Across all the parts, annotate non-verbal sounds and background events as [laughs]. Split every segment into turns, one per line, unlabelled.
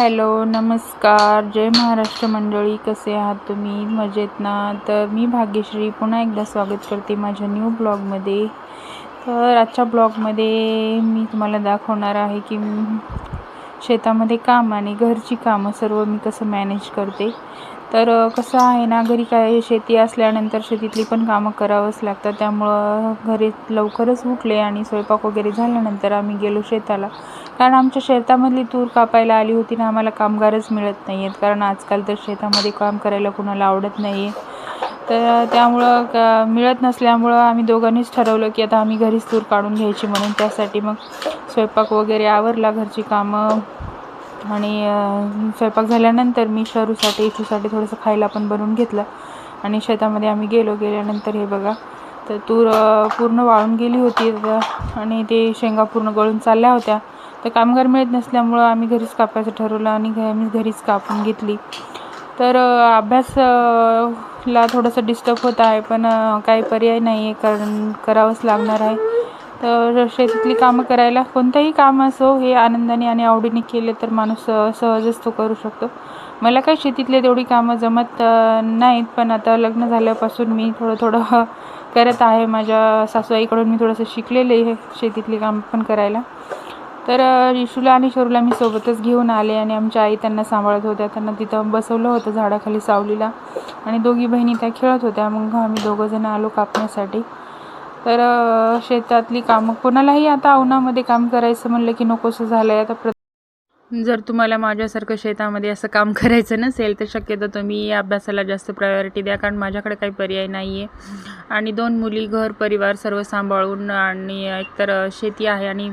Hello नमस्कार. जय महाराष्ट्र मंडळी कसे आहात तुम्ही? मजेत ना? तर मी भाग्यश्री पुन्हा एकदा स्वागत करते माझ्या न्यू ब्लॉगमध्ये तर आजच्या ब्लॉगमध्ये मी तुम्हाला दाखवणार आहे की शेतामध्ये काम आणि घरची कामं सर्व मी कसं मॅनेज करते. तर कसं आहे ना घरी काय शेती असल्यानंतर शेतीतली पण कामं करावंच लागतात. त्यामुळं घरी लवकरच उठले आणि स्वयंपाक वगैरे झाल्यानंतर आम्ही गेलो शेताला. कारण आमच्या शेतामधली तूर कापायला आली होती ना आम्हाला कामगारच मिळत नाही आहेत कारण आजकाल तर शेतामध्ये काम करायला कुणाला आवडत नाही आहे तर त्यामुळं का मिळत नसल्यामुळं आम्ही दोघांनीच ठरवलं की आता आम्ही घरीच तूर काढून घ्यायची म्हणून. त्यासाठी मग स्वयंपाक वगैरे आवरला घरची कामं. आणि स्वयंपाक झाल्यानंतर मी शरूसाठी इथूसाठी थोडंसं खायला पण बनवून घेतलं. आणि शेतामध्ये आम्ही गेलो गेल्यानंतर हे बघा तर तूर पूर्ण वाळून गेली होती. आणि ते शेंगा पूर्ण गळून चालल्या होत्या. तर कामगार मिळत नसल्यामुळं आम्ही घरीच कापायचं ठरवलं आणि घ- आम्ही घरीच कापून घेतली. तर अभ्यास ला थोडंसं डिस्टर्ब होत आहे पण काही पर्याय नाही आहे कारण करावंच लागणार आहे. तर शेतीतली कामं करायला कोणतंही काम असो हे आनंदाने आणि आवडीने केले तर माणूस सहजच तो करू शकतो. मला काही शेतीतले तेवढी कामं जमत नाहीत पण आता लग्न झाल्यापासून मी थोडं थोडं करत आहे. माझ्या सासूआईकडून मी थोडंसं शिकलेले हे शेतीतली कामं पण करायला. तर इशूला आणि शरूला मी सोबतच घेऊन आले आणि आमच्या आई त्यांना सांभाळत होत्या. त्यांना तिथं बसवलं होतं झाडाखाली सावलीला आणि दोघी बहिणी त्या खेळत होत्या. मग आम्ही दोघंजणं आलो कापण्यासाठी. तर शेतातली कामं कोणालाही आता उन्हामध्ये काम करायचं म्हणलं की नकोसं झालं आहे आता प्र जर तुम्हाला माझ्यासारखं शेतामध्ये असं काम करायचं नसेल तर शक्यतो तुम्ही अभ्यासाला जास्त प्रायोरिटी द्या. कारण माझ्याकडे काही पर्याय नाही आहे आणि दोन मुली घर परिवार सर्व सांभाळून आणि एकतर शेती आहे आणि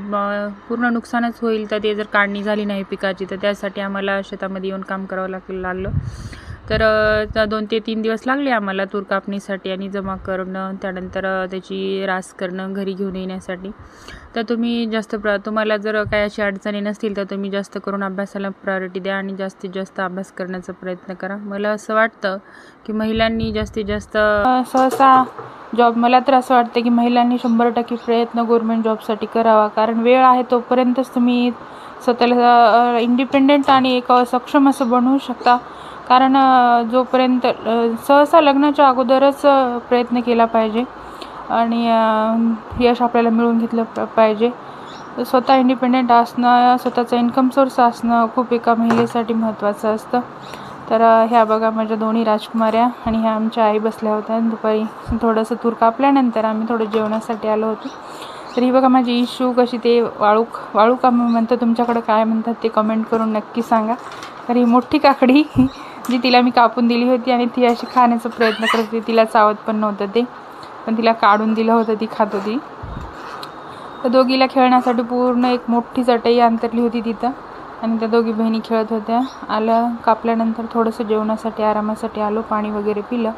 पूर्ण नुकसानच होईल तर ते जर काढणी झाली नाही पिकाची तर त्यासाठी आम्हाला शेतामध्ये येऊन काम करावं लाग लागलं. तर त्या दोन ते तीन दिवस लागले आम्हाला तूर कापणीसाठी आणि जमा करणं त्यानंतर त्याची रास करणं घरी घेऊन येण्यासाठी. तर तुम्ही जास्त प्र तुम्हाला जर काही अशी अडचणी नसतील तर तुम्ही जास्त करून अभ्यासाला प्रायोरिटी द्या आणि जास्तीत जास्त अभ्यास करण्याचा प्रयत्न करा. मला असं वाटतं की महिलांनी जास्तीत जास्त सहसा जॉब मला तर असं वाटतं की महिलांनी शंभर टक्के प्रयत्न गव्हर्मेंट जॉबसाठी करावा कारण वेळ आहे तोपर्यंतच तुम्ही स्वतःला इंडिपेंडेंट आणि एक सक्षम असं बनवू शकता. कारण जोपर्यंत सहसा लग्नाच्या अगोदरच प्रयत्न केला पाहिजे. आणि यश आपल्याला मिळवून घेतलं प- पाहिजे. स्वतः इंडिपेंडेंट असणं स्वतःचा इन्कम सोर्स असणं खूप एका महिलेसाठी महत्त्वाचं असतं. तर ह्या बघा माझ्या दोन्ही राजकुमाऱ्या आणि ह्या आमच्या आई बसल्या होत्या. दुपारी थोडंसं तूर कापल्यानंतर आम्ही थोडं जेवणासाठी आलो होतो. तर ही बघा माझी इशू कशी ते वाळूक वाळू का म्हणतं तुमच्याकडं काय म्हणतात ते कमेंट करून नक्की सांगा. तर ही मोठी काकडी जी तिला मी कापून दिली होती आणि ती अशी खाण्याचा प्रयत्न करत होती. तिला चावत पण नव्हतं ते. पण तिला काढून दिलं होतं ती खात होती. तर दोघीला खेळण्यासाठी पूर्ण एक मोठी चटई अंतरली होती तिथं. आणि त्या दोघी बहिणी खेळत होत्या. आलं कापल्यानंतर थोडंसं जेवणासाठी आरामासाठी आलो पाणी वगैरे पिलं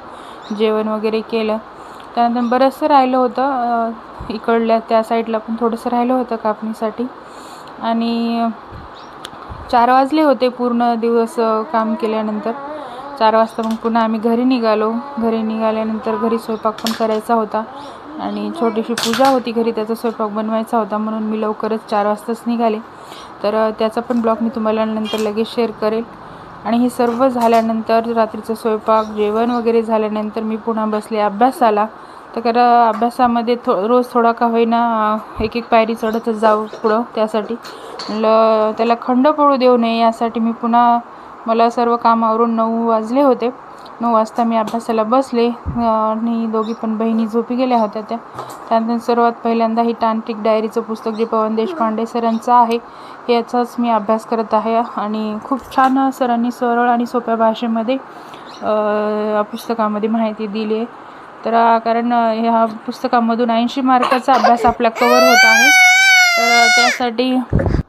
जेवण वगैरे केलं. त्यानंतर बरंचसं राहिलं होतं इकडल्या त्या साईडला पण थोडंसं राहिलं होतं कापणीसाठी. आणि चार वाजले होते पूर्ण दिवस काम केल्यानंतर. चार वाजता मग पुन्हा आम्ही घरी निघालो. घरी निघाल्यानंतर घरी स्वयंपाक पण करायचा होता. आणि छोटीशी पूजा होती घरी त्याचा स्वयंपाक बनवायचा होता म्हणून मी लवकरच चार वाजताच निघाले. तर त्याचा पण ब्लॉग मी तुम्हाला नंतर लगेच शेअर करेल. आणि हे सर्व झाल्यानंतर रात्रीचं स्वयंपाक जेवण वगैरे झाल्यानंतर मी पुन्हा बसले अभ्यासाला. तर अभ्यासामध्ये थो रोज थोडा का होईना एक एक पायरी चढतच जाऊ पुढं त्यासाठी. ल त्याला खंड पडू देऊ नये यासाठी मी पुन्हा मला सर्व कामावरून नऊ वाजले होते. नऊ वाजता मी अभ्यासाला बसले आणि दोघी पण बहिणी झोपी गेल्या होत्या त्या. त्यानंतर सर्वात पहिल्यांदा ही तांत्रिक डायरीचं पुस्तक जे पवन देशपांडे सरांचं आहे. याचाच मी अभ्यास करत आहे आणि खूप छान सरांनी सरळ आणि सोप्या भाषेमध्ये पुस्तकामध्ये माहिती दिली आहे. तर कारण ह्या पुस्तकामधून ऐंशी मार्काचा अभ्यास आपला कवर होत आहे. तर त्यासाठी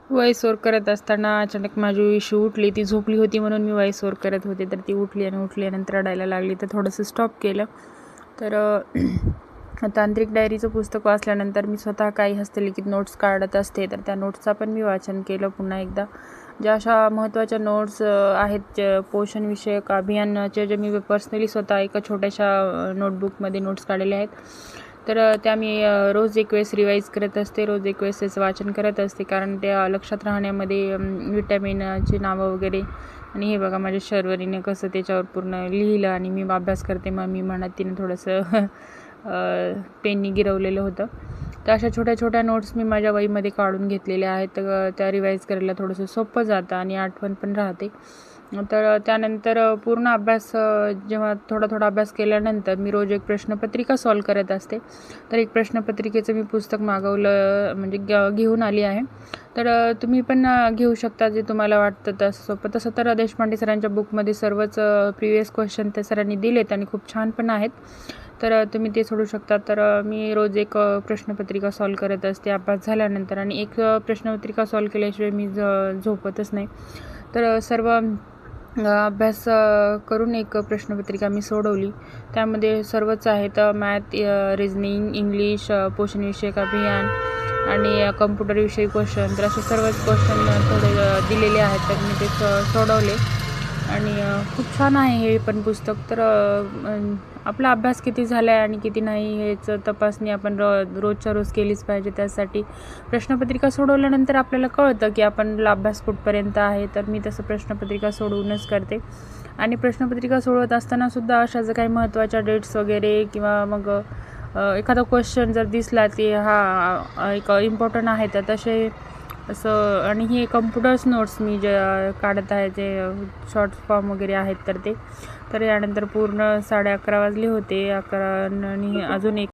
वयसोर करत असताना अचानक माझी इशू उठली. ती झोपली होती म्हणून मी वयसोर करत होते. तर ती उठली आणि उठल्यानंतर रडायला लागली. तर थोडंसं स्टॉप केलं. तर [clears throat] तांत्रिक डायरीचं पुस्तक वाचल्यानंतर मी स्वतः काही हस्तलिखित नोट्स काढत असते. तर त्या नोट्सचा पण मी वाचन केलं पुन्हा एकदा. ज्या अशा महत्त्वाच्या नोट्स आहेत पोषणविषयक अभियानाचे जे मी पर्सनली स्वतः एका छोट्याशा नोटबुकमध्ये नोट्स काढलेले आहेत. तर त्या मी रोज एक वेळेस रिवाईज करत असते रोज एक वेळेस त्याचं वाचन करत असते कारण त्या लक्षात राहण्यामध्ये विटॅमिनची नावं वगैरे आणि हे बघा माझ्या शर्वरीने कसं त्याच्यावर पूर्ण लिहिलं आणि मी अभ्यास करते. मग मी म्हणत तिने थोडंसं [laughs] पेननी गिरवलेलं होतं. तर अशा छोट्या छोट्या नोट्स मी माझ्या वहीमध्ये काढून घेतलेल्या आहेत. तर त्या रिवाईज करायला थोडंसं सोपं जातं आणि आठवण पण राहते. तर त्यानंतर पूर्ण अभ्यास जेव्हा थोडा थोडा अभ्यास केल्यानंतर मी रोज एक प्रश्नपत्रिका सॉल्व करत असते. तर एक प्रश्नपत्रिकेचं मी पुस्तक मागवलं म्हणजे ग घेऊन आली आहे. तर तुम्ही पण घेऊ शकता जे तुम्हाला वाटतं तसं सोपं. तसं तर देशपांडे सरांच्या बुकमध्ये सर्वच प्रिवियस क्वेश्चन त्या सरांनी दिलेत आणि खूप छान पण आहेत. तर तुम्ही ते सोडू शकता. तर मी रोज एक प्रश्नपत्रिका सॉल्व करत असते अभ्यास झाल्यानंतर आणि एक प्रश्नपत्रिका सॉल्व केल्याशिवाय मी ज झोपतच नाही. तर सर्व अभ्यास करून एक प्रश्नपत्रिका मी सोडवली. त्यामध्ये सर्वच आहेत मॅथ रिजनिंग इंग्लिश पोषणविषयक अभियान आणि कम्प्युटरविषयी क्वेश्चन तर असे सर्वच क्वेश्चन थोडे दिलेले आहेत. तर मी ते स- सोडवले. आणि खूप छान आहे हे पण पुस्तक. तर आपला अभ्यास किती झाला आहे आणि किती नाही ह्याचं तपासणी आपण रो रोजच्या रोज केलीच पाहिजे. त्यासाठी प्रश्नपत्रिका सोडवल्यानंतर आपल्याला कळतं की आपला अभ्यास कुठपर्यंत आहे. तर मी तसं प्रश्नपत्रिका सोडवूनच करते. आणि प्रश्नपत्रिका सोडवत असतानासुद्धा अशा जर काही महत्त्वाच्या डेट्स वगैरे किंवा मग एखादा क्वेश्चन जर दिसला की हा एक इम्पॉर्टंट आहे तर तसे असं आणि हे कम्प्युटर्स नोट्स मी जे काढत आहे जे शॉर्ट फॉर्म वगैरे आहेत तर ते. तर यानंतर पूर्ण साडे अकरा वाजले होते अकरा आणि अजून एक